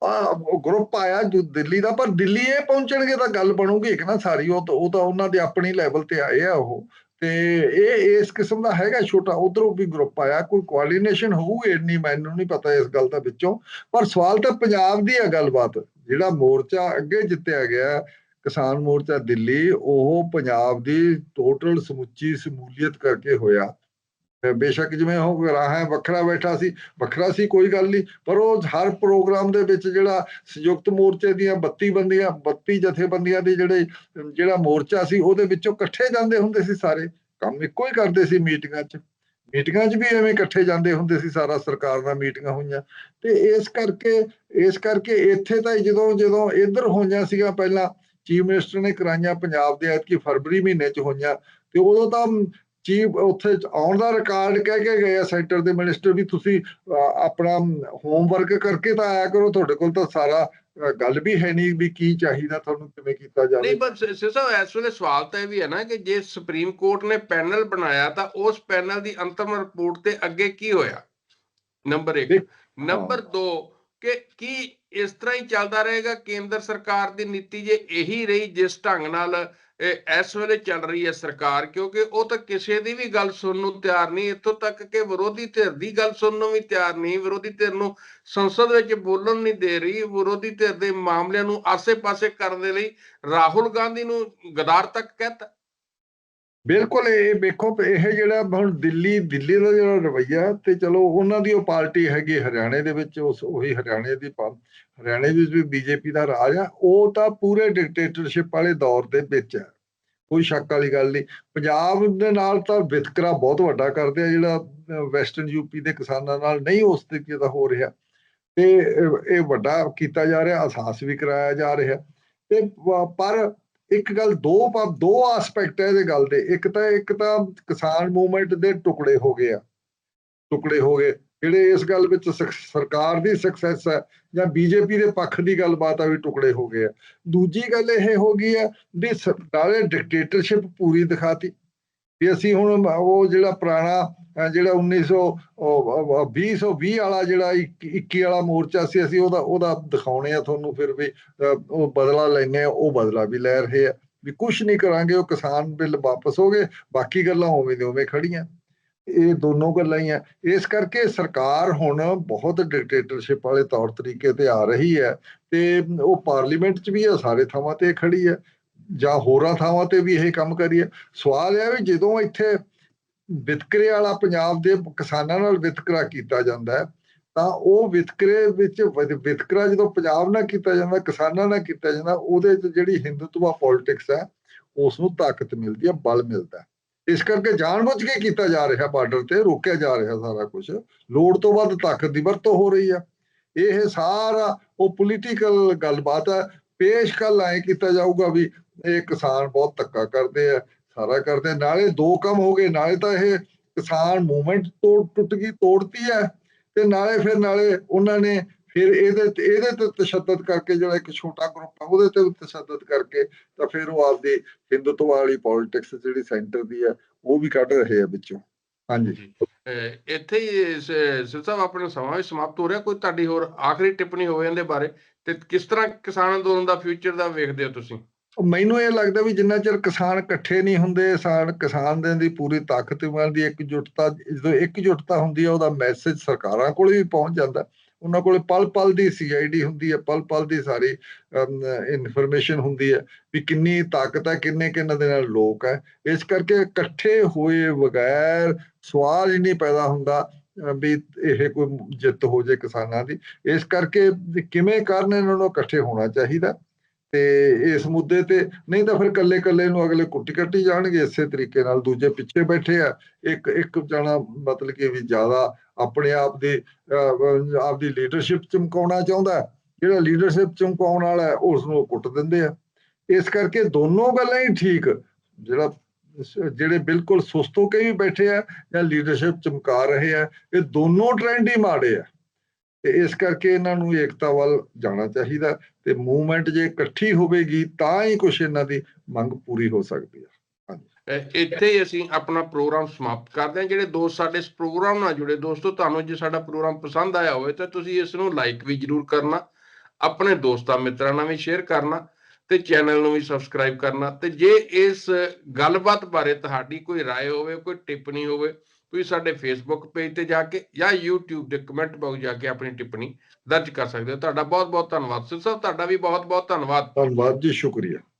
ਆ ਗਰੁੱਪ ਆਇਆ ਜੋ ਦਿੱਲੀ ਦਾ ਪਰ ਦਿੱਲੀ ਇਹ ਪਹੁੰਚਣਗੇ ਤਾਂ ਗੱਲ ਬਣੂਗੀ ਇੱਕ ਨਾ ਸਾਰੀ ਉਹ ਤਾਂ ਉਹ ਤਾਂ ਉਹਨਾਂ ਦੇ ਆਪਣੀ ਲੈਵਲ ਤੇ ਆਏ ਆ ਉਹ। ਤੇ ਇਹ ਇਸ ਕਿਸਮ ਦਾ ਹੈਗਾ ਛੋਟਾ, ਉਧਰੋਂ ਵੀ ਗਰੁੱਪ ਆਇਆ, ਕੋਈ ਕੋਆਰਡੀਨੇਸ਼ਨ ਹੋਊ ਇੰਨੀ ਮੈਨੂੰ ਨਹੀਂ ਪਤਾ ਇਸ ਗੱਲ ਦਾ ਵਿੱਚੋਂ, ਪਰ ਸਵਾਲ ਤਾਂ ਪੰਜਾਬ ਦੀ ਆ ਗੱਲਬਾਤ, ਜਿਹੜਾ ਮੋਰਚਾ ਅੱਗੇ ਜਿੱਤਿਆ ਗਿਆ, ਕਿਸਾਨ ਮੋਰਚਾ ਦਿੱਲੀ, ਉਹ ਪੰਜਾਬ ਦੀ ਟੋਟਲ ਸਮੁੱਚੀ ਸਮੂਲੀਅਤ ਕਰਕੇ ਹੋਇਆ। ਬੇਸ਼ੱਕ ਜਿਵੇਂ ਉਹ ਰਾਹਾਂ ਵੱਖਰਾ ਬੈਠਾ ਸੀ, ਵੱਖਰਾ ਸੀ ਕੋਈ ਗੱਲ ਨਹੀਂ, ਪਰ ਉਹ ਹਰ ਪ੍ਰੋਗਰਾਮ ਦੇ ਵਿੱਚ ਜਿਹੜਾ ਸੰਯੁਕਤ ਮੋਰਚੇ ਦੀਆਂ 32 ਬੰਦੀਆਂ 32 ਜਥੇਬੰਦੀਆਂ ਦੇ ਜਿਹੜੇ, ਜਿਹੜਾ ਮੋਰਚਾ ਸੀ, ਉਹਦੇ ਵਿੱਚੋਂ ਇਕੱਠੇ ਜਾਂਦੇ ਹੁੰਦੇ ਸੀ ਸਾਰੇ, ਕੰਮ ਇੱਕੋ ਹੀ ਕਰਦੇ ਸੀ ਮੀਟਿੰਗਾਂ 'ਚ। ਮੀਟਿੰਗਾਂ 'ਚ ਵੀ ਐਵੇਂ ਇਕੱਠੇ ਜਾਂਦੇ ਹੁੰਦੇ ਸੀ ਸਾਰਾ, ਸਰਕਾਰ ਨਾਲ ਮੀਟਿੰਗਾਂ ਹੋਈਆਂ। ਤੇ ਇਸ ਕਰਕੇ ਇਸ ਕਰਕੇ ਇੱਥੇ ਤਾਂ ਜਦੋਂ ਜਦੋਂ ਇੱਧਰ ਹੋਈਆਂ ਸੀਗਾ ਪਹਿਲਾਂ, ਚੀਫ ਮਿਨਿਸਟਰ ਨੇ ਕਰਾਈਆਂ ਪੰਜਾਬ ਦੇ ਐਤਕੀ ਫਰਵਰੀ ਮਹੀਨੇ 'ਚ ਹੋਈਆਂ, ਤੇ ਉਦੋਂ ਤਾਂ ਚੀਫ ਉੱਥੇ ਆਉਣ ਦਾ ਰਿਕਾਰਡ ਕਹਿ ਕੇ ਗਏ ਆ ਸੈਂਟਰ ਦੇ ਮਿਨਿਸਟਰ ਵੀ ਤੁਸੀਂ ਆਪਣਾ ਹੋਮਵਰਕ ਕਰਕੇ ਤਾਂ ਆਇਆ ਕਰੋ ਤੁਹਾਡੇ ਕੋਲ ਤਾਂ ਸਾਰਾ ਗੱਲ ਵੀ ਹੈ ਨਹੀਂ ਵੀ ਕੀ ਚਾਹੀਦਾ ਤੁਹਾਨੂੰ ਕਿਵੇਂ ਕੀਤਾ ਜਾਵੇ। ਨਹੀਂ ਸਿਰ ਸਾਹਿਬ ਇਸ ਵੇਲੇ ਸਵਾਲ ਤਾਂ ਇਹ ਵੀ ਹੈ ਨਾ ਕਿ ਜੇ ਸੁਪਰੀਮ ਕੋਰਟ ਨੇ ਪੈਨਲ ਬਣਾਇਆ ਤਾਂ ਉਸ ਪੈਨਲ ਦੀ ਅੰਤਮ ਰਿਪੋਰਟ ਤੇ ਅੱਗੇ ਕੀ ਹੋਇਆ? ਨੰਬਰ 1 ਦੇਖ- ਨੰਬਰ 2 ਕਿ ਕੀ ਇਸ ਤਰ੍ਹਾਂ ਹੀ ਚੱਲਦਾ ਰਹੇਗਾ? ਕੇਂਦਰ ਸਰਕਾਰ ਦੀ ਨੀਤੀ ਜੇ ਇਹੀ ਰਹੀ ਜਿਸ ਢੰਗ ਨਾਲ ਇਸ ਵੇਲੇ ਚੱਲ ਰਹੀ ਹੈ ਸਰਕਾਰ, ਕਿਉਂਕਿ ਉਹ ਤਾਂ ਕਿਸੇ ਦੀ ਵੀ ਗੱਲ ਸੁਣਨ ਨੂੰ ਤਿਆਰ ਨਹੀਂ। ਇੱਥੋਂ ਤੱਕ ਕਿ ਵਿਰੋਧੀ ਧਿਰ ਦੀ ਗੱਲ ਸੁਣਨ ਨੂੰ ਵੀ ਤਿਆਰ ਨਹੀਂ। ਵਿਰੋਧੀ ਧਿਰ ਨੂੰ ਸੰਸਦ ਵਿੱਚ ਬੋਲਣ ਨਹੀਂ ਦੇ ਰਹੀ। ਵਿਰੋਧੀ ਧਿਰ ਦੇ ਮਾਮਲਿਆਂ ਨੂੰ ਆਸੇ-ਪਾਸੇ ਕਰਨ ਦੇ ਲਈ ਰਾਹੁਲ ਗਾਂਧੀ ਨੂੰ ਗਦਾਰ ਤੱਕ ਕਹਿਤਾ। ਬਿਲਕੁਲ ਇਹ ਵੇਖੋ ਇਹ ਜਿਹੜਾ ਹੁਣ ਦਿੱਲੀ ਦਿੱਲੀ ਦਾ ਜਿਹੜਾ ਰਵਈਆ ਤੇ ਚਲੋ ਉਹਨਾਂ ਦੀ ਉਹ ਪਾਰਟੀ ਹੈਗੀ ਹਰਿਆਣੇ ਦੇ ਵਿੱਚ, ਉਸ ਉਹੀ ਹਰਿਆਣੇ ਦੀ ਪਾ- ਹਰਿਆਣੇ ਵਿੱਚ ਵੀ ਬੀਜੇਪੀ ਦਾ ਰਾਜ ਆ, ਉਹ ਤਾਂ ਪੂਰੇ ਡਿਕਟੇਟਰਸ਼ਿਪ ਵਾਲੇ ਦੌਰ ਦੇ ਵਿੱਚ ਹੈ। ਕੋਈ ਸ਼ੱਕ ਵਾਲੀ ਗੱਲ ਨਹੀਂ। ਪੰਜਾਬ ਦੇ ਨਾਲ ਤਾਂ ਵਿਤਕਰਾ ਬਹੁਤ ਵੱਡਾ ਕਰਦੇ ਆ, ਜਿਹੜਾ ਵੈਸਟਰਨ ਯੂਪੀ ਦੇ ਕਿਸਾਨਾਂ ਨਾਲ ਨਹੀਂ ਉਸ ਤਰੀਕੇ ਦਾ ਹੋ ਰਿਹਾ। ਤੇ ਇਹ- ਵੱਡਾ ਕੀਤਾ ਜਾ ਰਿਹਾ, ਅਹਿਸਾਸ ਵੀ ਕਰਾਇਆ ਜਾ ਰਿਹਾ। ਤੇ ਪਰ ਇੱਕ ਗੱਲ ਦੋ ਦੋ ਐਸਪੈਕਟ ਹੈ ਇਹਦੇ ਗੱਲ ਦੇ। ਇੱਕ ਤਾਂ ਇੱਕ ਤਾਂ ਕਿਸਾਨ ਮੂਵਮੈਂਟ ਦੇ ਟੁਕੜੇ ਹੋ ਗਏ ਆ। ਟੁਕੜੇ ਹੋ ਗਏ। ਜਿਹੜੇ ਇਸ ਗੱਲ ਵਿੱਚ ਸਰਕਾਰ ਦੀ ਸਕਸੈਸ ਹੈ ਜਾਂ ਬੀਜੇਪੀ ਦੇ ਪੱਖ ਦੀ ਗੱਲਬਾਤ ਆ ਵੀ ਟੁਕੜੇ ਹੋ ਗਏ ਆ। ਦੂਜੀ ਗੱਲ ਇਹ ਹੋ ਗਈ ਆ ਵੀ ਸ- ਨਾਲੇ ਡਿਕਟੇਟਰਸ਼ਿਪ ਪੂਰੀ ਦਿਖਾਤੀ। ਵੀ ਅਸੀਂ ਹੁਣ ਉਹ ਜਿਹੜਾ ਪੁਰਾਣਾ, ਅਹ ਜਿਹੜਾ 1900 ਉਹ- ਉਹ 2020 ਵਾਲਾ ਜਿਹੜਾ 21 ਵਾਲਾ ਮੋਰਚਾ ਸੀ, ਅਸੀਂ ਉਹਦਾ ਉਹਦਾ ਦਿਖਾਉਣੇ ਆ ਤੁਹਾਨੂੰ ਫਿਰ ਵੀ ਉਹ ਬਦਲਾ ਲੈਣੇ ਆ, ਉਹ ਬਦਲਾ ਵੀ ਲੈ ਰਹੇ ਆ। ਵੀ ਕੁਝ ਨਹੀਂ ਕਰਾਂਗੇ, ਉਹ ਕਿਸਾਨ ਬਿੱਲ ਵਾਪਸ ਹੋ ਗਏ, ਬਾਕੀ ਗੱਲਾਂ ਉਵੇਂ ਦੇ ਉਵੇਂ ਖੜੀਆਂ ਇਹ ਦੋਨੋਂ ਗੱਲਾਂ ਹੀ ਆ। ਇਸ ਕਰਕੇ ਸਰਕਾਰ ਹੁਣ ਬਹੁਤ ਡਿਕਟੇਟਰਸ਼ਿਪ ਵਾਲੇ ਤੌਰ ਤਰੀਕੇ ਤੇ ਆ ਰਹੀ ਹੈ ਤੇ ਉਹ ਪਾਰਲੀਮੈਂਟ 'ਚ ਵੀ ਆ, ਸਾਰੇ ਥਾਵਾਂ ਤੇ ਖੜੀ ਹੈ। ਜਾਂ ਹੋਰਾਂ ਥਾਵਾਂ ਤੇ ਵੀ ਇਹ ਕੰਮ ਕਰੀਏ। ਸਵਾਲ ਇਹ ਹੈ ਵੀ ਜਦੋਂ ਇੱਥੇ ਵਿਤਕਰੇ ਵਾਲਾ ਪੰਜਾਬ ਦੇ ਕਿਸਾਨਾਂ ਨਾਲ ਵਿਤਕਰਾ ਕੀਤਾ ਜਾਂਦਾ ਹੈ, ਤਾਂ ਉਹ ਵਿਤਕਰੇ ਵਿੱਚ ਵਿਤਕਰਾ ਜਦੋਂ ਪੰਜਾਬ ਨਾਲ ਕੀਤਾ ਜਾਂਦਾ, ਕਿਸਾਨਾਂ ਨਾਲ ਕੀਤਾ ਜਾਂਦਾ, ਉਹਦੇ 'ਚ ਜਿਹੜੀ ਹਿੰਦੂਤਵਾ ਪੋਲਿਟਿਕਸ ਹੈ, ਉਸ ਨੂੰ ਤਾਕਤ ਮਿਲਦੀ ਹੈ, ਬਲ ਮਿਲਦਾ ਹੈ। ਇਸ ਕਰਕੇ ਜਾਣਬੁੱਝ ਕੇ ਕੀਤਾ ਜਾ ਰਿਹਾ ਬਾਰਡਰ ਤੇ, ਰੋਕਿਆ ਜਾ ਰਿਹਾ ਸਾਰਾ ਕੁਝ ਲੋੜ ਤੋਂ ਵੱਧ ਤਾਕਤ ਦੀ ਵਰਤੋਂ ਹੋ ਰਹੀ ਹੈ। ਇਹ ਸਾਰਾ ਉਹ ਪੋਲੀਟੀਕਲ ਗੱਲਬਾਤ ਹੈ। ਪੇਸ਼ ਕੱਲ ਐ ਕੀਤਾ ਜਾਊਗਾ ਵੀ ਇਹ ਕਿਸਾਨ ਬਹੁਤ ਧੱਕਾ ਕਰਦੇ ਆ, ਸਾਰਾ ਕਰਦੇ ਨਾਲੇ ਦੋ ਕੰਮ ਹੋ ਗਏ, ਨਾਲੇ ਤਾਂ ਇਹ ਕਿਸਾਨ ਮੂਵਮੈਂਟ ਤੋੜ, ਟੁੱਟ ਗਈ, ਤੋੜਤੀ ਹੈ। ਤੇ ਨਾਲੇ ਫਿਰ ਨਾਲੇ ਉਹਨਾਂ ਨੇ ਫਿਰ ਇਹਦੇ ਇਹਦੇ ਤੇ ਤਸ਼ੱਦਦ ਕਰਕੇ ਜਿਹੜਾ ਇੱਕ ਛੋਟਾ ਗਰੁੱਪ ਆ, ਉਹਦੇ ਤੇ ਤਸ਼ੱਦਦ ਕਰਕੇ ਤਾਂ ਫਿਰ ਉਹ ਆਪਦੀ ਹਿੰਦੂਤਵ ਵਾਲੀ ਪੋਲਿਟਿਕਸ ਜਿਹੜੀ ਸੈਂਟਰ ਦੀ ਆ ਉਹ ਵੀ ਕੱਢ ਰਹੇ ਆ ਵਿੱਚੋਂ। ਹਾਂਜੀ। ਇੱਥੇ ਹੀ ਸਾਹਿਬ, ਆਪਣਾ ਸਮਾਂ ਵੀ ਸਮਾਪਤ ਹੋ ਰਿਹਾ। ਕੋਈ ਤੁਹਾਡੀ ਹੋਰ ਆਖਰੀ ਟਿੱਪਣੀ ਹੋਵੇ ਇਹਦੇ ਬਾਰੇ, ਤੇ ਕਿਸ ਤਰ੍ਹਾਂ ਕਿਸਾਨ ਅੰਦੋਲਨ ਦਾ ਫਿਊਚਰ ਦਾ ਵੇਖਦੇ ਹੋ ਤੁਸੀਂ? ਮੈਨੂੰ ਇਹ ਲੱਗਦਾ ਵੀ ਜਿੰਨਾ ਚਿਰ ਕਿਸਾਨ ਇਕੱਠੇ ਨਹੀਂ ਹੁੰਦੇ ਸਾਨ ਕਿਸਾਨ ਦੇ ਦੀ ਪੂਰੀ ਤਾਕਤ ਉਹਨਾਂ ਦੀ ਇਕਜੁੱਟਤਾ ਜਦੋਂ ਇਕਜੁੱਟਤਾ ਹੁੰਦੀ ਹੈ ਉਹਦਾ ਮੈਸੇਜ ਸਰਕਾਰਾਂ ਕੋਲ ਵੀ ਪਹੁੰਚ ਜਾਂਦਾ। ਉਹਨਾਂ ਕੋਲੇ ਪਲ ਪਲ ਦੀ ਸੀਆਈਡੀ ਹੁੰਦੀ ਹੈ ਪਲ ਪਲ ਦੀ ਸਾਰੀ ਇਨਫੋਰਮੇਸ਼ਨ ਹੁੰਦੀ ਹੈ ਵੀ ਕਿੰਨੀ ਤਾਕਤ ਹੈ ਕਿੰਨੇ ਕਿੰਨਾਂ ਦੇ ਨਾਲ ਲੋਕ ਹੈ ਇਸ ਕਰਕੇ ਇਕੱਠੇ ਹੋਏ ਬਗੈਰ ਸਵਾਲ ਹੀ ਨਹੀਂ ਪੈਦਾ ਹੁੰਦਾ ਵੀ ਇਹ ਕੋਈ ਜਿੱਤ ਹੋ ਜੇ ਕਿਸਾਨਾਂ ਦੀ। ਇਸ ਕਰਕੇ ਕਿਵੇਂ ਕਰਨ ਇਹਨਾਂ ਨੂੰ ਇਕੱਠੇ ਹੋਣਾ ਚਾਹੀਦਾ? ਤੇ ਇਸ ਮੁੱਦੇ ਤੇ ਨਹੀਂ ਤਾਂ ਫਿਰ ਕੱਲੇ ਕੱਲੇ ਨੂੰ ਅਗਲੇ ਕੁੱਟੀ ਕੱਟੀ ਜਾਣਗੇ ਇਸੇ ਤਰੀਕੇ ਨਾਲ ਦੂਜੇ ਪਿੱਛੇ ਬੈਠੇ ਆ। ਇੱਕ ਇੱਕ ਜਣਾ ਮਤਲਬ ਕਿ ਵੀ ਜ਼ਿਆਦਾ ਆਪਣੇ ਆਪ ਦੇ ਅਹ, ਆਪਦੀ ਲੀਡਰਸ਼ਿਪ ਚਮਕਾਉਣਾ ਚਾਹੁੰਦਾ ਜਿਹੜਾ ਲੀਡਰਸ਼ਿਪ ਚਮਕਾਉਣ ਵਾਲਾ ਹੈ ਉਸ ਨੂੰ ਉਹ ਕੁੱਟ ਦਿੰਦੇ ਆ। ਇਸ ਕਰਕੇ ਦੋਨੋਂ ਗੱਲਾਂ ਹੀ ਠੀਕ। ਜਿਹੜਾ ਜਿਹੜੇ ਬਿਲਕੁਲ ਸੁਸਤ ਹੋ ਕੇ ਵੀ ਬੈਠੇ ਆ ਜਾਂ ਲੀਡਰਸ਼ਿਪ ਚਮਕਾ ਰਹੇ ਆ ਇਹ ਦੋਨੋਂ ਟ੍ਰੈਂਡ ਹੀ ਮਾੜੇ ਆ। ਤੇ ਇਸ ਕਰਕੇ ਇਹਨਾਂ ਨੂੰ ਏਕਤਾ ਵੱਲ ਜਾਣਾ ਚਾਹੀਦਾ ਤੇ ਮੂਵਮੈਂਟ ਜੇ ਇਕੱਠੀ ਹੋਵੇਗੀ ਤਾਂ ਹੀ ਕੁਛ ਇਹਨਾਂ ਦੀ ਮੰਗ ਪੂਰੀ ਹੋ ਸਕਦੀ ਹੈ ਅਹ ਇੱਥੇ ਹੀ ਅਸੀਂ ਆਪਣਾ ਪ੍ਰੋਗਰਾਮ ਸਮਾਪਤ ਕਰਦੇ ਹਾਂ ਜਿਹੜੇ ਦੋਸਤ ਸਾਡੇ ਇਸ ਪ੍ਰੋਗਰਾਮ ਨਾਲ ਜੁੜੇ ਦੋਸਤੋ ਤੁਹਾਨੂੰ ਜੇ ਸਾਡਾ ਪ੍ਰੋਗਰਾਮ ਪਸੰਦ ਆਇਆ ਹੋਵੇ ਤਾਂ ਤੁਸੀਂ ਇਸ ਨੂੰ ਲਾਈਕ ਵੀ ਜਰੂਰ ਕਰਨਾ ਆਪਣੇ ਦੋਸਤਾਂ ਮਿੱਤਰਾਂ ਨਾਲ ਵੀ ਸ਼ੇਅਰ ਕਰਨਾ ਤੇ ਚੈਨਲ ਨੂੰ ਵੀ ਸਬਸਕ੍ਰਾਈਬ ਕਰਨਾ ਤੇ ਜੇ ਇਸ ਗੱਲਬਾਤ ਬਾਰੇ ਤੁਹਾਡੀ ਕੋਈ رائے ਹੋਵੇ ਕੋਈ ਟਿੱਪਣੀ ਹੋਵੇ ਤੁਸੀਂ ਸਾਡੇ ਫੇਸਬੁੱਕ ਪੇਜ ਤੇ ਜਾ ਕੇ ਜਾਂ YouTube ਦੇ ਕਮੈਂਟ ਬਾਕਸ ਜਾ ਕੇ ਆਪਣੀ ਟਿੱਪਣੀ ਦਰਜ ਕਰ ਸਕਦੇ ਹੋ। ਤੁਹਾਡਾ ਬਹੁਤ ਬਹੁਤ ਧੰਨਵਾਦ। ਸਿਰ ਸਾਹਿਬ, ਤੁਹਾਡਾ ਵੀ ਬਹੁਤ ਬਹੁਤ ਧੰਨਵਾਦ। ਧੰਨਵਾਦ ਜੀ, ਸ਼ੁਕਰੀਆ।